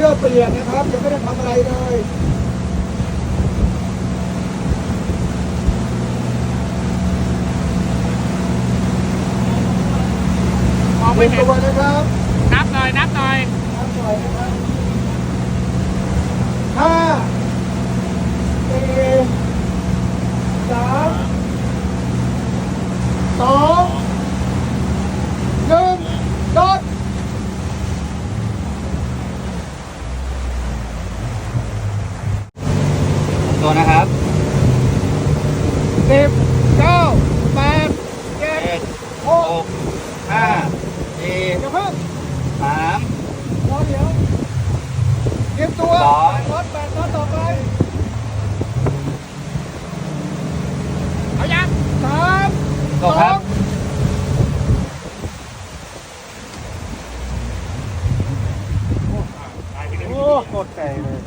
เปลี่ยนนะครับยังไม่ได้ทำอะไรเลยมองเปไม่ลี่ยนเห็นตัวนะครับนับหน่อยนับหน่อยนับหน่อยนะครับห้าสี่สามสองหนึ่งจอด ตัวนะครับสิบเก้าแปดเจ็ดเจ็ดหหกกห้าสี่อย่าเพิ่งสามรอเดี๋ยวเตรียมตัวสองรถแปดรถต่อไปเอายังสามตกครับโอ้โคตรไกลเลย